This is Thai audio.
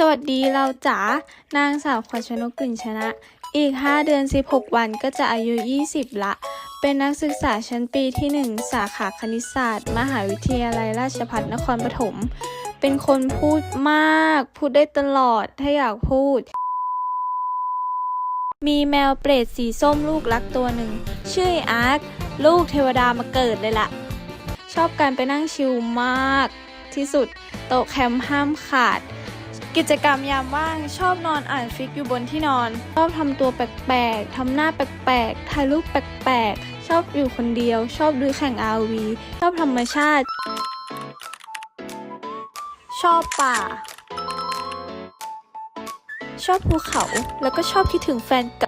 สวัสดีเราจ๋านางสาวขวัญชนกกลิ่นชนะ อีก 5 เดือน 16 วันก็จะอายุ 20 ละ เป็นนักศึกษาชั้นปีที่ 1 สาขาคณิตศาสตร์ มหาวิทยาลัยราชภัฏนครปฐม เป็นคนพูดมาก พูดได้ตลอด ถ้าอยากพูด มีแมวเปรตสีส้มลูกรักตัวหนึ่ง ชื่ออาร์คลูกเทวดามาเกิดเลยล่ะ ชอบการไปนั่งชิลมากที่สุด โต๊ะแคมป์ห้ามขาด กิจกรรมยามว่างชอบนอนอ่านฟิกอยู่บนที่นอน ชอบทำตัวแปลกๆทำหน้าแปลกๆถ่ายรูปแปลกๆ ชอบอยู่คนเดียว ชอบดูแข่งอาวีชอบธรรมชาติ ชอบป่า ชอบภูเขาแล้วก็ชอบคิดถึงแฟนเก่า